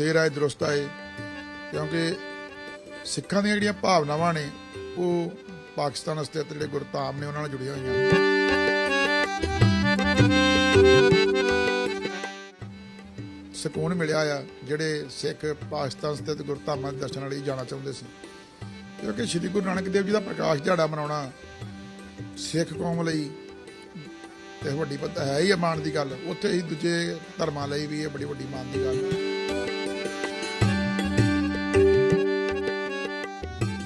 ਦੇਰ ਆਏ ਦਰੁਸਤ ਆਏ ਕਿਉਂਕਿ ਸਿੱਖਾਂ ਦੀਆਂ ਜਿਹੜੀਆਂ ਭਾਵਨਾਵਾਂ ਨੇ, ਉਹ ਪਾਕਿਸਤਾਨ ਸਥਿਤ ਜਿਹੜੇ ਗੁਰਧਾਮ ਨੇ, ਉਹਨਾਂ ਨਾਲ ਜੁੜੀਆਂ ਹੋਈਆਂ। ਸਕੂਨ ਮਿਲਿਆ ਆ, ਜਿਹੜੇ ਸਿੱਖ ਪਾਕਿਸਤਾਨ ਸਥਿਤ ਗੁਰਧਾਮਾਂ ਦੇ ਦਰਸ਼ਨਾਂ ਲਈ ਜਾਣਾ ਚਾਹੁੰਦੇ ਸੀ। ਕਿਉਂਕਿ ਸ੍ਰੀ ਗੁਰੂ ਨਾਨਕ ਦੇਵ ਜੀ ਦਾ ਪ੍ਰਕਾਸ਼ ਦਿਹਾੜਾ ਮਨਾਉਣਾ ਸਿੱਖ ਕੌਮ ਲਈ ਤੇ ਵੱਡੀ ਪਤ ਹੈ ਹੀ ਆ ਮਾਣ ਦੀ ਗੱਲ। ਉੱਥੇ ਹੀ ਦੂਜੇ ਧਰਮਾਂ ਲਈ ਵੀ ਇਹ ਬੜੀ ਵੱਡੀ ਮਾਣ ਦੀ ਗੱਲ ਹੈ।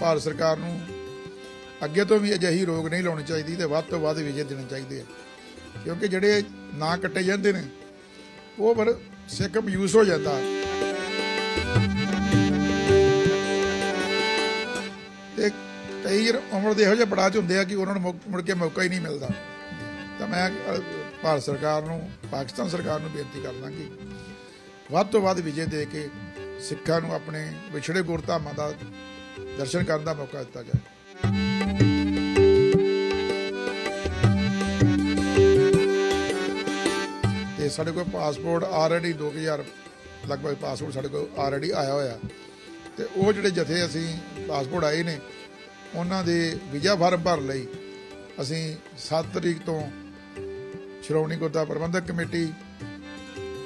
ਭਾਰਤ ਸਰਕਾਰ ਨੂੰ ਅੱਗੇ ਤੋਂ ਵੀ ਅਜਿਹੀ ਰੋਗ ਨਹੀਂ ਲਾਉਣੀ ਚਾਹੀਦੀ ਤੇ ਵੱਧ ਤੋਂ ਵੱਧ ਵਿਜੇ ਦੇਣੇ ਚਾਹੀਦੇ ਆ। ਕਿਉਂਕਿ ਜਿਹੜੇ ਨਾ ਕੱਟੇ ਜਾਂਦੇ ਨੇ, ਉਹ ਫਿਰ ਸਿੱਖ ਅਬਿਊਜ਼ ਹੋ ਜਾਂਦਾ। ਤੇ ਕਈ ਵਾਰ ਉਮਰ ਦੇ ਇਹੋ ਜਿਹੇ ਪੜਾਅ 'ਚ ਹੁੰਦੇ ਆ ਕਿ ਉਹਨਾਂ ਨੂੰ ਮੌਕ- ਮੁੜ ਕੇ ਮੌਕਾ ਹੀ ਨਹੀਂ ਮਿਲਦਾ। ਤਾਂ ਮੈਂ ਭਾਰਤ ਸਰਕਾਰ ਨੂੰ, ਪਾਕਿਸਤਾਨ ਸਰਕਾਰ ਨੂੰ ਬੇਨਤੀ ਕਰਦਾ ਕਿ ਵੱਧ ਤੋਂ ਵੱਧ ਵਿਜੇ ਦੇ ਕੇ ਸਿੱਖਾਂ ਨੂੰ ਆਪਣੇ ਵਿਛੜੇ ਗੁਰਧਾਮਾਂ ਦਾ ਦਰਸ਼ਨ ਕਰਨ ਦਾ ਮੌਕਾ ਦਿੱਤਾ ਜਾਏ। ਤੇ ਸਾਡੇ ਕੋਲ ਪਾਸਪੋਰਟ ਆਲਰੇਡੀ 2000 ਲਗਭਗ ਪਾਸਪੋਰਟ ਸਾਡੇ ਕੋਲ ਆਲਰੇਡੀ ਆਇਆ ਹੋਇਆ। ਤੇ ਉਹ ਜਿਹੜੇ ਜਥੇ ਅਸੀਂ ਪਾਸਪੋਰਟ ਆਏ ਨੇ, ਉਹਨਾਂ ਦੇ ਵੀਜ਼ਾ ਫਾਰਮ ਭਰ ਲਈ। ਅਸੀਂ 7 ਤਰੀਕ ਤੋਂ ਸ਼੍ਰੋਮਣੀ ਗੁਰਦੁਆਰਾ ਪ੍ਰਬੰਧਕ ਕਮੇਟੀ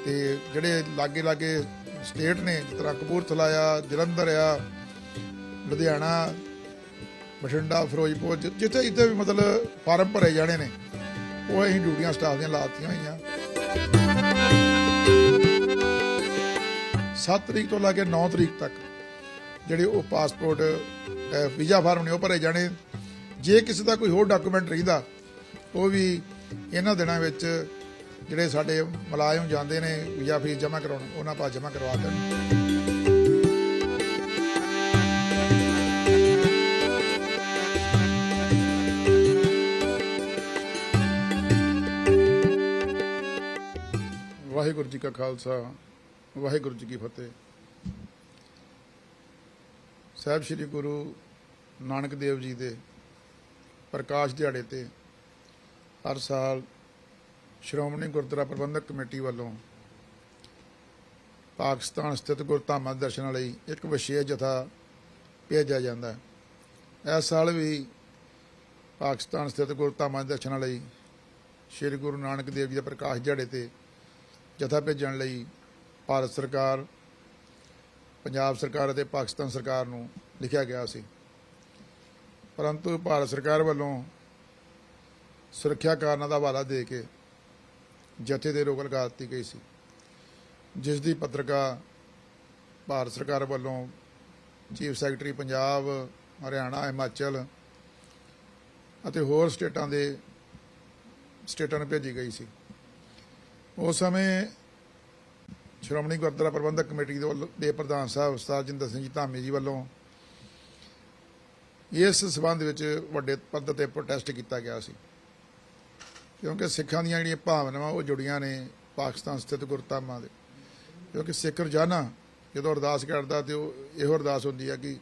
ਤੇ ਜਿਹੜੇ ਲਾਗੇ ਲਾਗੇ ਸਟੇਟ ਨੇ, ਜਿਸ ਤਰ੍ਹਾਂ ਕਪੂਰਥਲਾ ਆ, ਜਲੰਧਰ ਆ ਲੁਧਿਆਣਾ, ਬਠਿੰਡਾ, ਫਿਰੋਜ਼ਪੁਰ ਜਿੱਥੇ ਜਿੱਥੇ ਵੀ ਮਤਲਬ ਫਾਰਮ ਭਰੇ ਜਾਣੇ ਨੇ, ਉਹ ਅਸੀਂ ਡਿਊਟੀਆਂ ਸਟਾਫ ਦੀਆਂ ਲਾਤੀਆਂ ਹੋਈਆਂ। 7 ਤਰੀਕ ਤੋਂ ਲੈ ਕੇ 9 ਤਰੀਕ ਤੱਕ ਜਿਹੜੇ ਉਹ ਪਾਸਪੋਰਟ ਵੀਜ਼ਾ ਫਾਰਮ ਨੇ ਉਹ ਭਰੇ ਜਾਣੇ। ਜੇ ਕਿਸੇ ਦਾ ਕੋਈ ਹੋਰ ਡਾਕੂਮੈਂਟ ਰਹਿੰਦਾ, ਉਹ ਵੀ ਇਹਨਾਂ ਦਿਨਾਂ ਵਿੱਚ ਜਿਹੜੇ ਸਾਡੇ ਮੁਲਾਜ਼ਮ ਜਾਂਦੇ ਨੇ, ਵੀਜ਼ਾ ਫੀਸ ਜਮ੍ਹਾਂ ਕਰਾਉਣ, ਉਹਨਾਂ ਪਾਸ ਜਮ੍ਹਾਂ ਕਰਵਾ ਦੇਣ। ਵਾਹਿਗੁਰੂ ਜੀ ਕਾ ਖਾਲਸਾ, ਵਾਹਿਗੁਰੂ ਜੀ ਕੀ ਫਤਿਹ। ਸਾਹਿਬ ਸ੍ਰੀ ਗੁਰੂ ਨਾਨਕ ਦੇਵ ਜੀ ਦੇ ਪ੍ਰਕਾਸ਼ ਦਿਹਾੜੇ ਤੇ ਹਰ ਸਾਲ ਸ਼੍ਰੋਮਣੀ ਗੁਰਦੁਆਰਾ ਪ੍ਰਬੰਧਕ ਕਮੇਟੀ ਵੱਲੋਂ ਪਾਕਿਸਤਾਨ ਸਥਿਤ ਗੁਰਧਾਮਾਂ ਦੇ ਦਰਸ਼ਨਾਂ ਲਈ ਇੱਕ ਵਿਸ਼ੇਸ਼ ਜਥਾ ਭੇਜਿਆ ਜਾਂਦਾ ਹੈ। ਇਸ ਸਾਲ ਵੀ ਪਾਕਿਸਤਾਨ ਸਥਿਤ ਗੁਰਧਾਮਾਂ ਦੇ ਦਰਸ਼ਨਾਂ ਲਈ ਸ੍ਰੀ ਗੁਰੂ ਨਾਨਕ ਦੇਵ ਜੀ ਦੇ ਪ੍ਰਕਾਸ਼ ਦਿਹਾੜੇ ਤੇ ਜਥਾ ਭੇਜਣ ਲਈ ਭਾਰਤ ਸਰਕਾਰ, ਪੰਜਾਬ ਸਰਕਾਰ ਅਤੇ ਪਾਕਿਸਤਾਨ ਸਰਕਾਰ ਨੂੰ ਲਿਖਿਆ ਗਿਆ ਸੀ। ਪਰੰਤੂ ਭਾਰਤ ਸਰਕਾਰ ਵੱਲੋਂ ਸੁਰੱਖਿਆ ਕਾਰਨਾਂ ਦਾ ਹਵਾਲਾ ਦੇ ਕੇ ਜਥੇ ਦੇ ਰੋਕ ਲਗਾ ਦਿੱਤੀ ਗਈ ਸੀ। ਜਿਸ ਦੀ ਪੱਤਰਕਾ ਭਾਰਤ ਸਰਕਾਰ ਵੱਲੋਂ ਚੀਫ ਸੈਕਟਰੀ ਪੰਜਾਬ, ਹਰਿਆਣਾ, ਹਿਮਾਚਲ ਅਤੇ ਹੋਰ ਸਟੇਟਾਂ ਦੇ ਸਟੇਟਾਂ ਨੂੰ ਭੇਜੀ ਗਈ ਸੀ। ਉਸ ਸਮੇਂ ਸ਼੍ਰੋਮਣੀ ਗੁਰਦੁਆਰਾ ਪ੍ਰਬੰਧਕ ਕਮੇਟੀ ਦੇ ਵੱਲੋਂ ਦੇ ਪ੍ਰਧਾਨ ਸਾਹਿਬ ਉਸਤਾਦ ਜਿੰਦਰ ਸਿੰਘ ਜੀ ਧਾਮੀ ਜੀ ਵੱਲੋਂ ਇਸ ਸਬੰਧ ਵਿੱਚ ਵੱਡੇ ਪੱਧਰ ਤੇ ਪ੍ਰੋਟੈਸਟ ਕੀਤਾ ਗਿਆ ਸੀ। ਕਿਉਂਕਿ ਸਿੱਖਾਂ ਦੀਆਂ ਜਿਹੜੀਆਂ ਭਾਵਨਾਵਾਂ ਉਹ ਜੁੜੀਆਂ ਨੇ ਪਾਕਿਸਤਾਨ ਸਥਿਤ ਗੁਰਧਾਮਾਂ ਦੇ। ਕਿਉਂਕਿ ਸਿੱਖ ਰੋਜ਼ਾਨਾ ਜਦੋਂ ਅਰਦਾਸ ਕਰਦਾ ਤੇ ਉਹ ਇਹੋ ਅਰਦਾਸ ਹੁੰਦੀ ਹੈ ਕਿ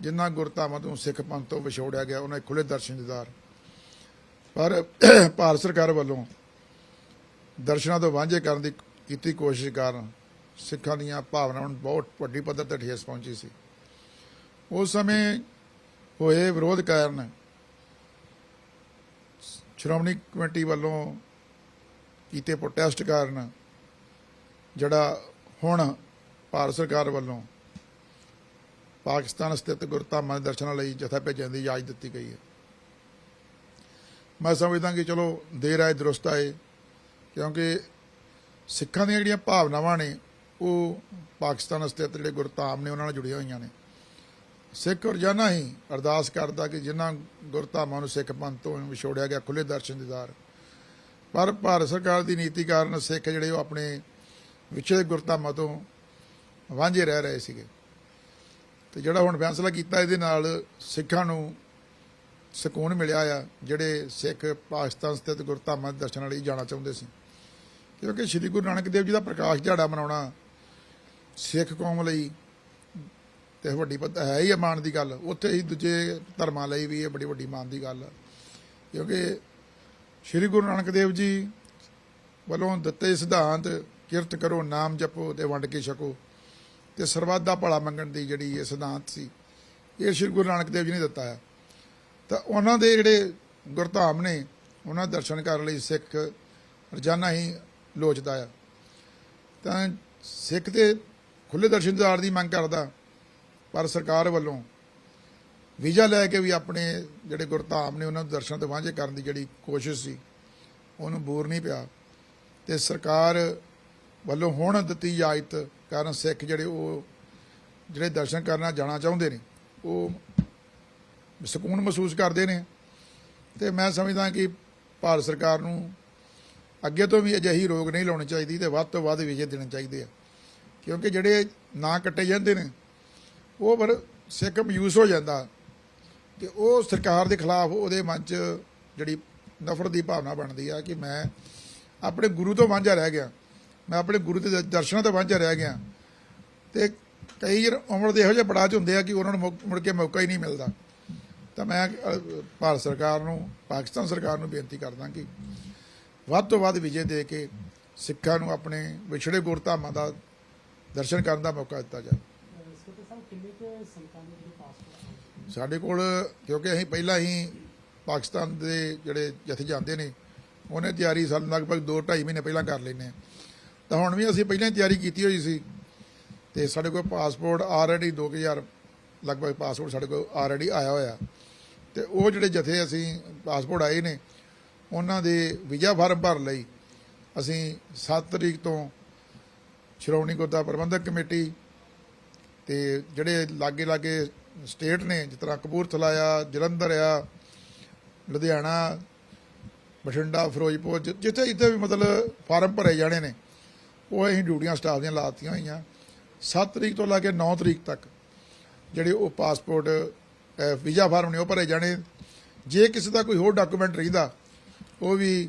ਜਿਨ੍ਹਾਂ ਗੁਰਧਾਮਾਂ ਤੋਂ ਸਿੱਖ ਪੰਥ ਤੋਂ ਵਿਛੋੜਿਆ ਗਿਆ, ਉਹਨਾਂ ਦੇ ਖੁੱਲੇ ਦਰਸ਼ਨ ਦੀਦਾਰ। ਪਰ ਭਾਰਤ ਸਰਕਾਰ ਵੱਲੋਂ ਦਰਸ਼ਨਾਂ ਤੋਂ ਵਾਂਝੇ ਕਰਨ ਦੀ ਕੀਤੀ ਕੋਸ਼ਿਸ਼ ਕਾਰਨ ਸਿੱਖਾਂ ਦੀਆਂ ਭਾਵਨਾਵਾਂ ਨੂੰ ਬਹੁਤ ਵੱਡੀ ਪੱਧਰ ਤੇ ਠੇਸ ਪਹੁੰਚੀ ਸੀ। ਉਸ ਸਮੇਂ ਹੋਏ ਵਿਰੋਧ ਕਾਰਨ ਸ਼੍ਰੋਮਣੀ ਕਮੇਟੀ ਵੱਲੋਂ ਕੀਤੇ ਪ੍ਰੋਟੈਸਟ ਕਾਰਨ ਜਿਹੜਾ ਹੁਣ ਭਾਰਤ ਸਰਕਾਰ ਵੱਲੋਂ ਪਾਕਿਸਤਾਨ ਸਥਿਤ ਗੁਰਧਾਮਾਂ ਦੇ ਦਰਸ਼ਨਾਂ ਲਈ ਜਥਾ ਭੇਜਣ ਦੀ ਇਜਾਜ਼ਤ ਦਿੱਤੀ ਗਈ ਹੈ। ਮੈਂ ਸਮਝਦਾ ਕਿ ਚਲੋ ਦੇਰ ਆਏ, ਦਰੁਸਤ ਆਏ ਕਿਉਂਕਿ ਸਿੱਖਾਂ ਦੀਆਂ ਜਿਹੜੀਆਂ ਭਾਵਨਾਵਾਂ ਨੇ, ਉਹ ਪਾਕਿਸਤਾਨ ਸਥਿਤ ਜਿਹੜੇ ਗੁਰਧਾਮ ਨੇ, ਉਹਨਾਂ ਨਾਲ ਜੁੜੀਆਂ ਹੋਈਆਂ ਨੇ। ਸਿੱਖ ਰੋਜ਼ਾਨਾ ਹੀ ਅਰਦਾਸ ਕਰਦਾ ਕਿ ਜਿਨ੍ਹਾਂ ਗੁਰਧਾਮਾਂ ਨੂੰ ਸਿੱਖ ਪੰਥ ਤੋਂ ਵਿਛੋੜਿਆ ਗਿਆ ਖੁੱਲੇ ਦਰਸ਼ਨ ਦੀਦਾਰ ਪਰ ਭਾਰਤ ਸਰਕਾਰ ਦੀ ਨੀਤੀ ਕਾਰਨ ਸਿੱਖ ਜਿਹੜੇ ਉਹ ਆਪਣੇ ਵਿਛੜੇ ਗੁਰਧਾਮਾਂ ਤੋਂ ਵਾਂਝੇ ਰਹਿ ਰਹੇ ਸੀਗੇ। ਤੇ ਜਿਹੜਾ ਹੁਣ ਫੈਸਲਾ ਕੀਤਾ, ਇਹਦੇ ਨਾਲ ਸਿੱਖਾਂ ਨੂੰ ਸਕੂਨ ਮਿਲਿਆ ਆ, ਜਿਹੜੇ ਸਿੱਖ ਪਾਕਿਸਤਾਨ ਸਥਿਤ ਗੁਰਧਾਮਾਂ ਦੇ ਦਰਸ਼ਨਾਂ ਲਈ ਜਾਣਾ ਚਾਹੁੰਦੇ ਸੀ। ਕਿਉਂਕਿ ਸ੍ਰੀ ਗੁਰੂ ਨਾਨਕ ਦੇਵ ਜੀ ਦਾ ਪ੍ਰਕਾਸ਼ ਦਿਹਾੜਾ ਮਨਾਉਣਾ ਸਿੱਖ ਕੌਮ ਲਈ ਤੇ ਵੱਡੀ ਪਤ ਹੈ ਹੀ ਆ ਮਾਣ ਦੀ ਗੱਲ। ਉੱਥੇ ਹੀ ਦੂਜੇ ਧਰਮਾਂ ਲਈ ਵੀ ਇਹ ਬੜੀ ਵੱਡੀ ਮਾਣ ਦੀ ਗੱਲ। ਆ ਕਿਉਂਕਿ ਸ੍ਰੀ ਗੁਰੂ ਨਾਨਕ ਦੇਵ ਜੀ ਵੱਲੋਂ ਦਿੱਤੇ ਸਿਧਾਂਤ, ਕਿਰਤ ਕਰੋ, ਨਾਮ ਜਪੋ ਤੇ ਵੰਡ ਕੇ ਛਕੋ ਤੇ ਸਰਬੱਤ ਦਾ ਭਲਾ ਮੰਗਣ ਦੀ ਜਿਹੜੀ ਇਹ ਸਿਧਾਂਤ ਸੀ, ਇਹ ਸ੍ਰੀ ਗੁਰੂ ਨਾਨਕ ਦੇਵ ਜੀ ਨੇ ਦਿੱਤਾ ਹੈ। ਤਾਂ ਉਹਨਾਂ ਦੇ ਜਿਹੜੇ ਗੁਰਧਾਮ ਨੇ, ਉਹਨਾਂ ਦਰਸ਼ਨ ਕਰਨ ਲਈ ਸਿੱਖ ਰੋਜ਼ਾਨਾ ਹੀ ਲੋਚਦਾ ਆ। ਤਾਂ ਸਿੱਖ ਤੇ ਖੁੱਲੇ ਦਰਸ਼ਨ ਦਿਦਾਰ ਦੀ ਮੰਗ ਕਰਦਾ, ਪਰ ਸਰਕਾਰ ਵੱਲੋਂ ਵੀਜ਼ਾ ਲੈ ਕੇ ਵੀ ਆਪਣੇ ਜਿਹੜੇ ਗੁਰਧਾਮ ਨੇ ਉਹਨਾਂ ਦੇ ਦਰਸ਼ਨ ਤੇ ਵਾਂਝੇ ਕਰਨ ਦੀ ਜਿਹੜੀ ਕੋਸ਼ਿਸ਼ ਸੀ, ਉਹਨੂੰ ਬੂਰ ਨਹੀਂ ਪਿਆ। ਤੇ ਸਰਕਾਰ ਵੱਲੋਂ ਹੁਣ ਦਿੱਤੀ ਇਜਾਜ਼ਤ ਕਾਰਨ ਸਿੱਖ ਜਿਹੜੇ ਉਹ ਜਿਹੜੇ ਦਰਸ਼ਨ ਕਰਨਾ ਜਾਣਾ ਚਾਹੁੰਦੇ ਨੇ, ਉਹ ਸਕੂਨ ਮਹਿਸੂਸ ਕਰਦੇ ਨੇ। ਤੇ ਮੈਂ ਸਮਝਦਾ ਕਿ ਭਾਰਤ ਸਰਕਾਰ ਨੂੰ ਅੱਗੇ ਤੋਂ ਵੀ ਅਜਿਹੀ ਰੋਗ ਨਹੀਂ ਲਾਉਣੀ ਚਾਹੀਦੀ ਤੇ ਵੱਧ ਤੋਂ ਵੱਧ ਵਿਜੇ ਦੇਣੇ ਚਾਹੀਦੇ ਆ। ਕਿਉਂਕਿ ਜਿਹੜੇ ਨਾ ਕੱਟੇ ਜਾਂਦੇ ਨੇ, ਉਹ ਪਰ ਸਿੱਖ ਮਯੂਸ ਹੋ ਜਾਂਦਾ ਤੇ ਉਹ ਸਰਕਾਰ ਦੇ ਖਿਲਾਫ ਉਹਦੇ ਮਨ 'ਚ ਜਿਹੜੀ ਨਫ਼ਰਤ ਦੀ ਭਾਵਨਾ ਬਣਦੀ ਆ ਕਿ ਮੈਂ ਆਪਣੇ ਗੁਰੂ ਤੋਂ ਵਾਂਝਾ ਰਹਿ ਗਿਆ, ਮੈਂ ਆਪਣੇ ਗੁਰੂ ਦੇ ਦਰਸ਼ਨਾਂ ਤੋਂ ਵਾਂਝਾ ਰਹਿ ਗਿਆ। ਤੇ ਕਈ ਵਾਰ ਉਮਰ ਦੇ ਇਹੋ ਜਿਹੇ ਪੜਾਅ 'ਚ ਹੁੰਦੇ ਆ ਕਿ ਉਹਨਾਂ ਨੂੰ ਮੌਕ- ਮੁੜ ਕੇ ਮੌਕਾ ਹੀ ਨਹੀਂ ਮਿਲਦਾ। ਤਾਂ ਮੈਂ ਭਾਰਤ ਸਰਕਾਰ ਨੂੰ, ਪਾਕਿਸਤਾਨ ਸਰਕਾਰ ਨੂੰ ਬੇਨਤੀ ਕਰਦਾ ਕਿ ਵੱਧ ਤੋਂ ਵੱਧ ਵਿਜੇ ਦੇ ਕੇ ਸਿੱਖਾਂ ਨੂੰ ਆਪਣੇ ਵਿਛੜੇ ਗੁਰਧਾਮਾਂ ਦਾ ਦਰਸ਼ਨ ਕਰਨ ਦਾ ਮੌਕਾ ਦਿੱਤਾ ਜਾਵੇ। ਸਾਡੇ ਕੋਲ, ਕਿਉਂਕਿ ਅਸੀਂ ਪਹਿਲਾਂ ਹੀ ਪਾਕਿਸਤਾਨ ਦੇ ਜਿਹੜੇ ਜਥੇ ਜਾਂਦੇ ਨੇ, ਉਹਨੇ ਤਿਆਰੀ ਸਾਨੂੰ ਲਗਭਗ 2.5 ਮਹੀਨੇ ਪਹਿਲਾਂ ਕਰ ਲੈਨੇ ਆ ਤਾਂ ਹੁਣ ਵੀ ਅਸੀਂ ਪਹਿਲਾਂ ਹੀ ਤਿਆਰੀ ਕੀਤੀ ਹੋਈ ਸੀ ਤੇ ਸਾਡੇ ਕੋਲ ਪਾਸਪੋਰਟ ਆਲਰੇਡੀ 2000 ਲਗਭਗ ਪਾਸਪੋਰਟ ਸਾਡੇ ਕੋਲ ਆਲਰੇਡੀ ਆਇਆ ਹੋਇਆ। ਤੇ ਉਹ ਜਿਹੜੇ ਜਥੇ ਅਸੀਂ ਪਾਸਪੋਰਟ ਆਏ ਨੇ ਉਹਨਾਂ ਦੇ ਵੀਜ਼ਾ ਫਾਰਮ ਭਰ ਲਈ। ਅਸੀਂ 7 ਤਰੀਕ ਤੋਂ ਸ਼੍ਰੋਮਣੀ ਗੁਰਦੁਆਰਾ ਪ੍ਰਬੰਧਕ ਕਮੇਟੀ ਤੇ ਜਿਹੜੇ ਲਾਗੇ ਲਾਗੇ ਸਟੇਟ ਨੇ, ਜਿਸ ਤਰ੍ਹਾਂ ਕਪੂਰਥਲਾ ਆ, ਜਲੰਧਰ ਆ, ਲੁਧਿਆਣਾ, ਬਠਿੰਡਾ, ਫਿਰੋਜ਼ਪੁਰ, ਜਿ- ਜਿੱਥੇ ਜਿੱਥੇ ਵੀ ਮਤਲਬ ਫਾਰਮ ਭਰੇ ਜਾਣੇ ਨੇ, ਉਹ ਅਸੀਂ ਡਿਊਟੀਆਂ ਸਟਾਫ ਦੀਆਂ ਲਾਤੀਆਂ ਹੋਈਆਂ। 7 ਤਰੀਕ ਤੋਂ ਲਾ ਕੇ 9 ਤਰੀਕ ਤੱਕ ਜਿਹੜੇ ਉਹ ਪਾਸਪੋਰਟ ਵੀਜ਼ਾ ਫਾਰਮ ਨੇ ਉਹ ਭਰੇ ਜਾਣੇ। ਜੇ ਕਿਸੇ ਦਾ ਕੋਈ ਹੋਰ ਡਾਕੂਮੈਂਟ ਰਹਿੰਦਾ ਉਹ ਵੀ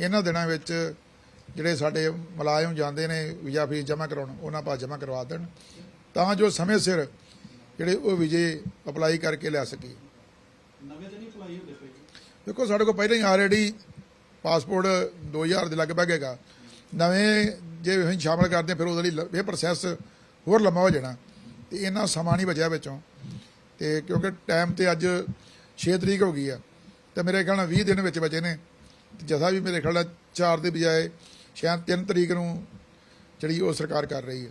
ਇਹਨਾਂ ਦਿਨਾਂ ਵਿੱਚ ਜਿਹੜੇ ਸਾਡੇ ਮੁਲਾਜ਼ਮ ਜਾਂਦੇ ਨੇ ਵੀਜ਼ਾ ਫੀਸ ਜਮ੍ਹਾਂ ਕਰਾਉਣ ਉਹਨਾਂ ਪਾ ਜਮ੍ਹਾਂ ਕਰਵਾ ਦੇਣ ਤਾਂ ਜੋ ਸਮੇਂ ਸਿਰ ਜਿਹੜੇ ਉਹ ਵੀਜ਼ੇ ਅਪਲਾਈ ਕਰਕੇ ਲੈ ਸਕੀਏ। ਨਵੇਂ ਤਾਂ ਨਹੀਂ ਅਪਲਾਈ ਹੁੰਦੇ ਪਏ ਦੇਖੋ ਸਾਡੇ ਕੋਲ ਪਹਿਲਾਂ ਹੀ ਆਲਰੇਡੀ ਪਾਸਪੋਰਟ 2000 ਦੇ ਲਗਭਗ ਹੈਗਾ। ਨਵੇਂ ਜੇ ਅਸੀਂ ਸ਼ਾਮਲ ਕਰਦੇ ਫਿਰ ਉਹਦੇ ਲਈ ਇਹ ਪ੍ਰੋਸੈਸ ਹੋਰ ਲੰਮਾ ਹੋ ਜਾਣਾ। ਤੇ ਇੰਨਾ ਸਮਾਂ ਨਹੀਂ ਬਚਿਆ ਵਿੱਚੋਂ। ਤੇ ਕਿਉਂਕਿ ਟਾਈਮ ਤੇ ਅੱਜ 6 ਤਰੀਕ ਹੋ ਗਈ ਆ। ਤੇ ਮੇਰੇ ਖਿਆਲ ਨਾਲ 20 ਦਿਨ ਵਿੱਚ ਬਚੇ ਨੇ। ਜਥਾ ਵੀ ਮੇਰੇ ਖਿਆਲ ਨਾਲ 4 ਦੇ ਬਜਾਏ ਸ਼ਾਇਦ 3 ਤਰੀਕ ਨੂੰ ਜਿਹੜੀ ਉਹ ਸਰਕਾਰ ਕਰ ਰਹੀ ਹੈ।